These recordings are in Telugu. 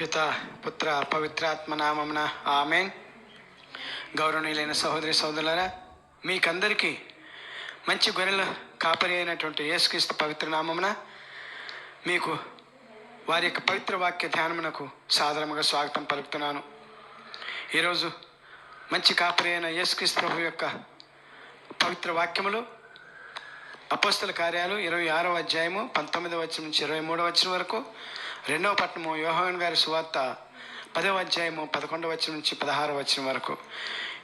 పిత పుత్ర పవిత్రాత్మ నామమున ఆమెన్. గౌరవనీయులైన సహోదరి సోదరులరా మీకందరికీ మంచి గొర్రెల కాపరి అయినటువంటి యేసుక్రీస్తు పవిత్ర నామమున మీకు వారి యొక్క పవిత్ర వాక్య ధ్యానమునకు సాధారణంగా స్వాగతం పలుకుతున్నాను. ఈరోజు మంచి కాపరి అయిన యేసుక్రీస్తు ప్రభు యొక్క పవిత్ర వాక్యములు అపోస్తల కార్యాలు ఇరవై ఆరవ అధ్యాయము పంతొమ్మిదవ వచ్చిన నుంచి ఇరవై మూడవ వచ్చిన వరకు రెండవ పట్టణము యోహన్ గారి సువార్త పదవ అధ్యాయము పదకొండవ వచ్చిన నుంచి పదహారవ వచ్చిన వరకు.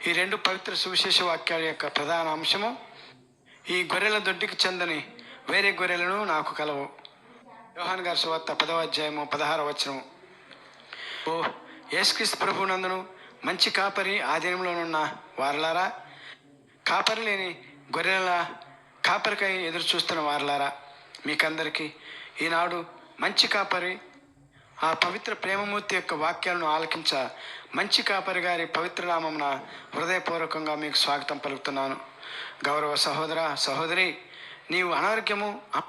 ఈ రెండు పవిత్ర సువిశేష వాక్యాల యొక్క ప్రధాన అంశము ఈ గొర్రెల దొడ్డికి చెందని వేరే గొర్రెలను నాకు కలవు. యోహాన్ గారి సువార్త పదవ అధ్యాయము పదహార వచనము. ఓ యేసుక్రీస్తు ప్రభునందును మంచి కాపరి ఆధీనంలోనున్న వారలారా? కాపరి లేని గొర్రెల కాపరికై ఎదురు చూస్తున్న వారలారా? మీకందరికీ ఈనాడు మంచి కాపరి ఆ పవిత్ర ప్రేమమూర్తి యొక్క వాక్యాలను ఆలకించ మంచి కాపరి గారి పవిత్ర నామమున హృదయపూర్వకంగా మీకు స్వాగతం పలుకుతున్నాను. గౌరవ సహోదర సహోదరి నీవు అనారోగ్యము అ-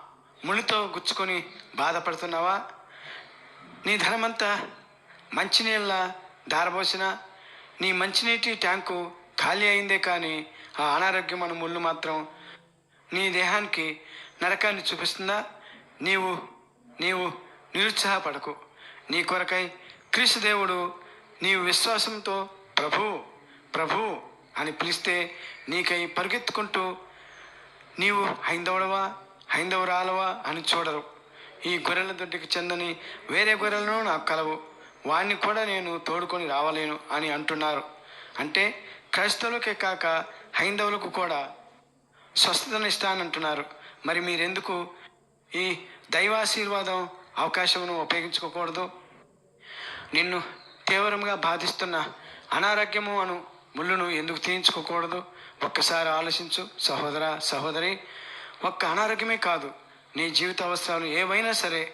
మునితో గుచ్చుకొని బాధపడుతున్నావా? నీ ధనమంతా మంచినీళ్ళ దారబోసిన నీ మంచినీటి ట్యాంకు ఖాళీ అయిందే కానీ ఆ అనారోగ్యం అను ముళ్ళు మాత్రం నీ దేహానికి నరకాన్ని చూపిస్తుందా? నీవు నీవు నిరుత్సాహపడకు. నీ కొరకై క్రీస్తు దేవుడు నీవు విశ్వాసంతో ప్రభు ప్రభు అని పిలిస్తే నీకై పరిగెత్తుకుంటూ నీవు హైందవుడవా హైందవురాలవా అని చూడరు. ఈ గొర్రెల దొడ్డికి చెందని వేరే గొర్రెలను నాకు కలవు. వాణ్ణి కూడా నేను తోడుకొని రావలేను అని అంటున్నారు. అంటే క్రైస్తవులకే కాక హైందవులకు కూడా స్వస్థతను ఇస్తానంటున్నారు మరి మీరెందుకు ఈ దైవాశీర్వాదం అవకాశమును ఉపయోగించుకోకూడదు. నిన్ను తీవ్రంగా బాధిస్తున్న అనారోగ్యము అను ముళ్ళును ఎందుకు తీయించుకోకూడదు? ఒక్కసారి ఆలోచించు సహోదర సహోదరి. ఒక్క అనారోగ్యమే కాదు నీ జీవిత అవసరాలు ఏవైనా సరే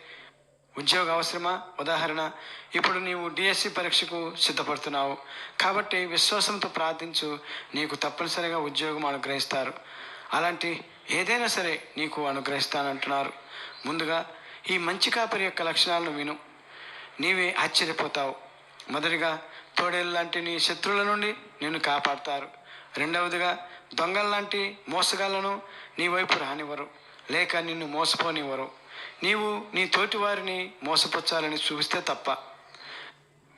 ఉద్యోగ అవసరమా? ఉదాహరణ ఇప్పుడు నీవు డిఎస్సి పరీక్షకు సిద్ధపడుతున్నావు. కాబట్టి విశ్వాసంతో ప్రార్థించు నీకు తప్పనిసరిగా ఉద్యోగం అనుగ్రహిస్తారు. అలాంటి ఏదైనా సరే నీకు అనుగ్రహిస్తానంటున్నారు. ముందుగా ఈ మంచి కాపరి యొక్క లక్షణాలను విను. నీవే ఆశ్చర్యపోతావు. మొదటిగా తోడేలు లాంటి నీ శత్రువుల నుండి నిన్ను కాపాడతారు. రెండవదిగా దొంగల్లాంటి మోసగాళ్ళను నీ వైపు రానివ్వరు. లేక నిన్ను మోసపోనివ్వరు. నీవు నీ తోటి వారిని మోసపుచ్చాలని చూపిస్తే తప్ప.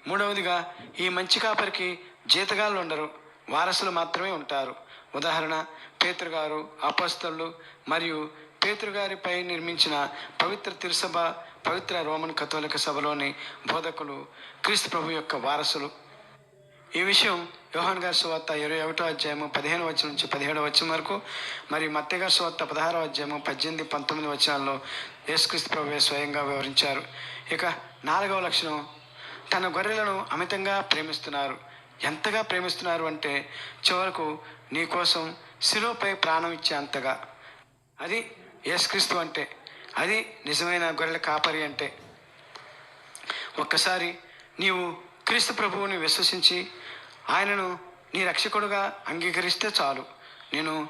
మూడవదిగా ఈ మంచి కాపరికి జీతగాళ్ళు ఉండరు. వారసులు మాత్రమే ఉంటారు. ఉదాహరణ పేతృగారు గారు మరియు పేతురు గారిపై నిర్మించిన పవిత్ర తిరుసభ పవిత్ర రోమన్ కథోలిక సభలోని బోధకులు క్రీస్తు ప్రభు యొక్క వారసులు. ఈ విషయం యోహాన్ గారి సువార్త ఇరవై ఒకటో అధ్యాయము పదిహేను వచ్చిన నుంచి పదిహేడు వచ్చిన వరకు మరి మత్తే గారి సువార్త పదహారో అధ్యాయము పద్దెనిమిది పంతొమ్మిది వచనాల్లో యేసుక్రీస్తు ప్రభు స్వయంగా వివరించారు. ఇక నాలుగవ లక్షణం తన గొర్రెలను అమితంగా ప్రేమిస్తున్నారు. ఎంతగా ప్రేమిస్తున్నారు అంటే చివరకు నీకోసం శిలోపై శిలువపై ప్రాణం ఇచ్చే అంతగా. అది యేసుక్రీస్తు అంటే అది నిజమైన గొర్రెల కాపరి అంటే. ఒక్కసారి నీవు క్రీస్తు ప్రభువుని విశ్వసించి ఆయనను నీ రక్షకుడుగా అంగీకరిస్తే చాలు. నేను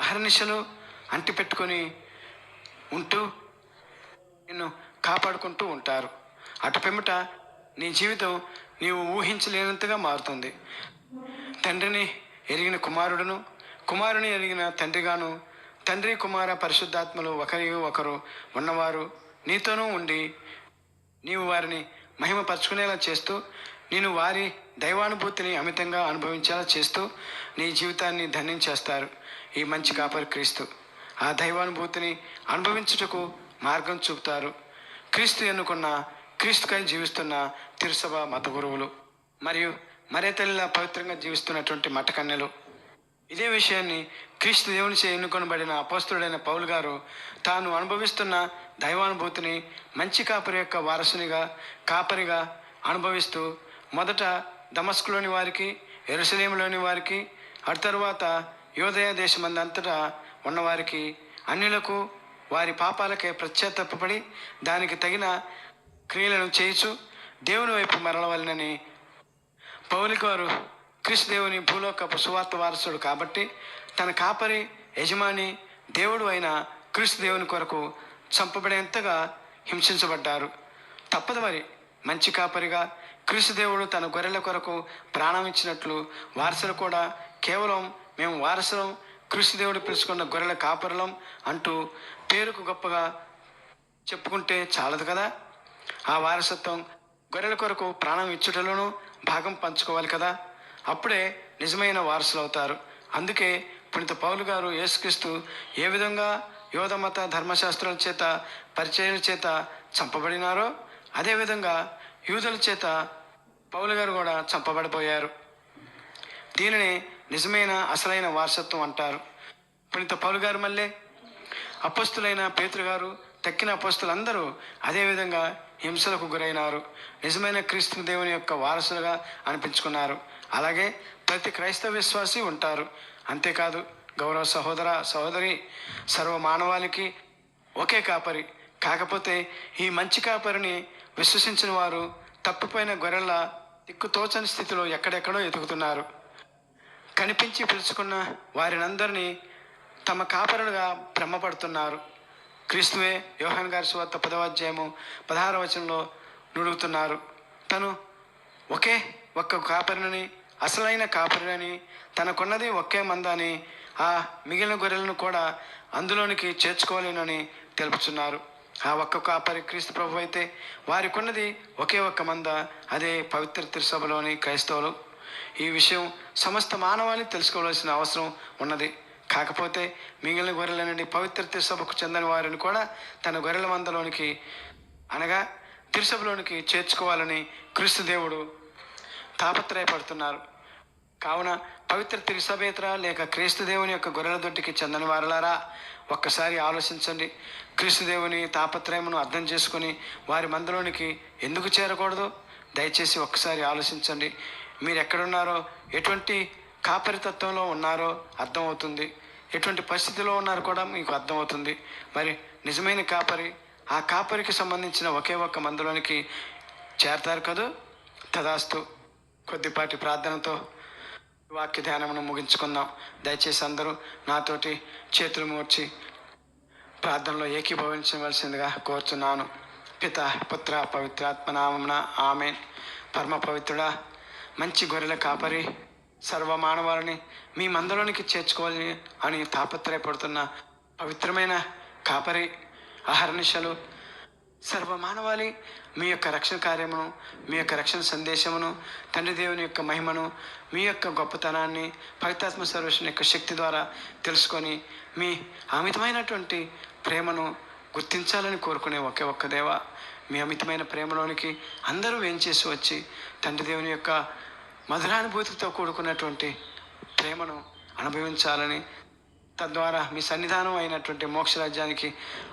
అహర్నిశలు అంటిపెట్టుకొని ఉంటూ నిన్ను కాపాడుకుంటూ ఉంటారు. అటు పిమ్మట నీ జీవితం నీవు ఊహించలేనంతగా మారుతుంది. తండ్రిని ఎరిగిన కుమారుడును కుమారుని ఎరిగిన తండ్రిగాను తండ్రి కుమార పరిశుద్ధాత్మలు ఒకరి ఒకరు ఉన్నవారు నీతోనూ ఉండి నీవు వారిని మహిమపరచుకునేలా చేస్తూ నేను వారి దైవానుభూతిని అమితంగా అనుభవించేలా చేస్తూ నీ జీవితాన్ని ధన్యం చేస్తారు ఈ మంచి కాపరి క్రీస్తు. ఆ దైవానుభూతిని అనుభవించుటకు మార్గం చూపుతారు. క్రీస్తు ఎన్నుకున్న క్రీస్తుకై జీవిస్తున్న తిరుసభ మత గురువులు మరియు మరే తల్లిలా పవిత్రంగా జీవిస్తున్నటువంటి మఠకన్యలు ఇదే విషయాన్ని క్రీస్తు దేవునిచే ఎన్నుకొనబడిన అపస్తుడైన పౌలు గారు తాను అనుభవిస్తున్న దైవానుభూతిని మంచి కాపరి యొక్క వారసునిగా కాపరిగా అనుభవిస్తూ మొదట దమస్కులోని వారికి ఎరుసలేములోని వారికి ఆ తరువాత యోదయ దేశమందంతటా ఉన్నవారికి అన్యులకు వారి పాపాలకే ప్రత్యేతపడి దానికి తగిన క్రియలను చేయుచు దేవుని వైపు మరలవలనని పౌలిక వారు క్రీస్తు దేవుని భూలోకపు సువార్త వారసుడు కాబట్టి తన కాపరి యజమాని దేవుడు అయిన క్రీస్తు దేవుని కొరకు చంపబడేంతగా హింసించబడ్డారు. తప్పదు మరి మంచి కాపరిగా క్రీస్తు దేవుడు తన గొర్రెల కొరకు ప్రాణం ఇచ్చినట్లు వారసులు కూడా కేవలం మేము వారసులం క్రీస్తు దేవుడు పిలుచుకున్న గొర్రెల కాపరులం అంటూ పేరుకు గొప్పగా చెప్పుకుంటే చాలదు కదా? ఆ వారసత్వం గొర్రెల కొరకు ప్రాణం ఇచ్చుటలోనూ భాగం పంచుకోవాలి కదా? అప్పుడే నిజమైన వారసులు అవుతారు అందుకే పుణిత పౌలు గారు యేసుక్రీస్తు ఏ విధంగా యోధమత ధర్మశాస్త్రాల చేత పరిచయం చేత చంపబడినారో అదేవిధంగా యూదుల చేత పౌలు గారు కూడా చంపబడిపోయారు. దీనిని నిజమైన అసలైన వారసత్వం అంటారు. పుణిత పౌలు గారు మళ్ళీ అపస్తులైన పేతురు గారు తక్కిన అపస్తులందరూ అదేవిధంగా హింసలకు గురైనారు. నిజమైన క్రీస్తు దేవుని యొక్క వారసులుగా అనిపించుకున్నారు. అలాగే ప్రతి క్రైస్తవ విశ్వాసి ఉంటారు. అంతేకాదు గౌరవ సహోదర సహోదరి సర్వ మానవాళికి ఒకే కాపరి. కాకపోతే ఈ మంచి కాపరిని విశ్వసించిన వారు తప్పిపోయిన గొర్రెల దిక్కుతోచని స్థితిలో ఎక్కడెక్కడో ఎదుగుతున్నారు. కనిపించి పిలుచుకున్న వారినందరినీ తమ కాపరులుగా భ్రమపడుతున్నారు. క్రీస్తువే యోహాన్ గారి సువార్త పదవాధ్యాయము పదహార వచనంలో నుడుగుతున్నారు. తను ఒకే ఒక్క కాపరిని అసలైన కాపరిని తనకున్నది ఒకే మందని ఆ మిగిలిన గొర్రెలను కూడా అందులోనికి చేర్చుకోలేనని తెలుపుతున్నారు ఆ ఒక్క కాపరి క్రీస్తు ప్రభు అయితే వారికున్నది ఒకే ఒక్క మంద అదే పవిత్ర తిరుసభలోని క్రైస్తవులు. ఈ విషయం సమస్త మానవాళి తెలుసుకోవాల్సిన అవసరం ఉన్నది. కాకపోతే మిగిలిన గొర్రెల నుండి పవిత్ర తిరుసభకు చెందిన వారిని కూడా తన గొర్రెల మందలోనికి అనగా తిరుసభలోనికి చేర్చుకోవాలని క్రీస్తు దేవుడు తాపత్రయపడుతున్నారు. కావున పవిత్ర తిరుసభేతర లేక క్రీస్తు దేవుని యొక్క గొర్రెల దొడ్డికి చెందని వారలారా ఒక్కసారి ఆలోచించండి. క్రీస్తు దేవుని తాపత్రయమును అర్థం చేసుకుని వారి మందులోనికి ఎందుకు చేరకూడదు? దయచేసి ఒక్కసారి ఆలోచించండి. మీరు ఎక్కడున్నారో ఎటువంటి కాపరితత్వంలో ఉన్నారో అర్థమవుతుంది. ఎటువంటి పరిస్థితిలో ఉన్నారో కూడా మీకు అర్థమవుతుంది. మరి నిజమైన కాపరి ఆ కాపరికి సంబంధించిన ఒకే ఒక్క మందులోనికి చేరతారు కదూ? తదాస్తు. కొద్దిపాటి ప్రార్థనతో వాక్య ధ్యానమును ముగించుకుందాం. దయచేసి అందరూ నాతోటి చేతులు మూర్చి ప్రార్థనలో ఏకీభవించవలసిందిగా కోరుచున్నాను. పిత పుత్ర పవిత్రాత్మనామమున ఆమె పరమ పవిత్రుడా మంచి గొర్రెల కాపరి సర్వ మానవాలని మీ మందలోనికి చేర్చుకోవాలి అని తాపత్రయపడుతున్న పవిత్రమైన కాపరి అహర్నిశలు సర్వమానవాళి మీ యొక్క రక్షణ కార్యమును మీ యొక్క రక్షణ సందేశమును తండ్రి దేవుని యొక్క మహిమను మీ యొక్క గొప్పతనాన్ని పవిత్రాత్మ సర్వేశ్వరుని యొక్క శక్తి ద్వారా తెలుసుకొని మీ అమితమైనటువంటి ప్రేమను గుర్తించాలని కోరుకునే ఒకే ఒక్క దేవ మీ అమితమైన ప్రేమలోనికి అందరూ వేంచేసి వచ్చి తండ్రి దేవుని యొక్క మధురానుభూతితో కూడుకున్నటువంటి ప్రేమను అనుభవించాలని తద్వారా మీ సన్నిధానం అయినటువంటి మోక్షరాజ్యానికి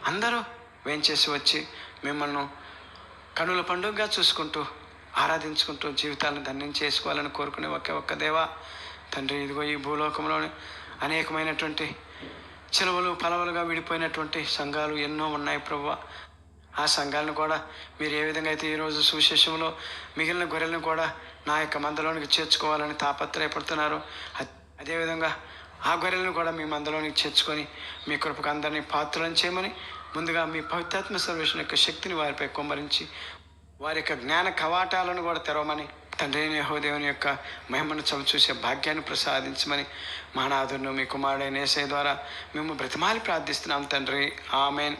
అందరూ వేంచేసి వచ్చి మిమ్మల్ని కనుల పండుగగా చూసుకుంటూ ఆరాధించుకుంటూ జీవితాలను ధన్యం చేసుకోవాలని కోరుకునే ఒకే ఒక్క దేవా తండ్రి ఇదిగో ఈ భూలోకంలోని అనేకమైనటువంటి చిలువలు పలవలుగా విడిపోయినటువంటి సంఘాలు ఎన్నో ఉన్నాయి ప్రభు ఆ సంఘాలను కూడా మీరు ఏ విధంగా అయితే ఈరోజు సువిశేషంలో మిగిలిన గొర్రెలను కూడా నా యొక్క మందలోనికి చేర్చుకోవాలని తాపత్రయపడుతున్నారు అదేవిధంగా ఆ గొర్రెలను కూడా మీ మందలోనికి చేర్చుకొని మీ కృపకు అందరినీ పాత్రలను చేయమని ముందుగా మీ పవిత్రాత్మ సర్వేషన్ యొక్క శక్తిని వారిపై కుమ్మరించి వారి యొక్క జ్ఞాన కవాటాలను కూడా తెరవమని తండ్రి యహోదేవుని యొక్క మహిమను చవి చూసే భాగ్యాన్ని ప్రసాదించమని మహానాథును మీ కుమారుడైన ఏసై ద్వారా మేము బ్రతిమాలి ప్రార్థిస్తున్నాం తండ్రి. ఆమెన్.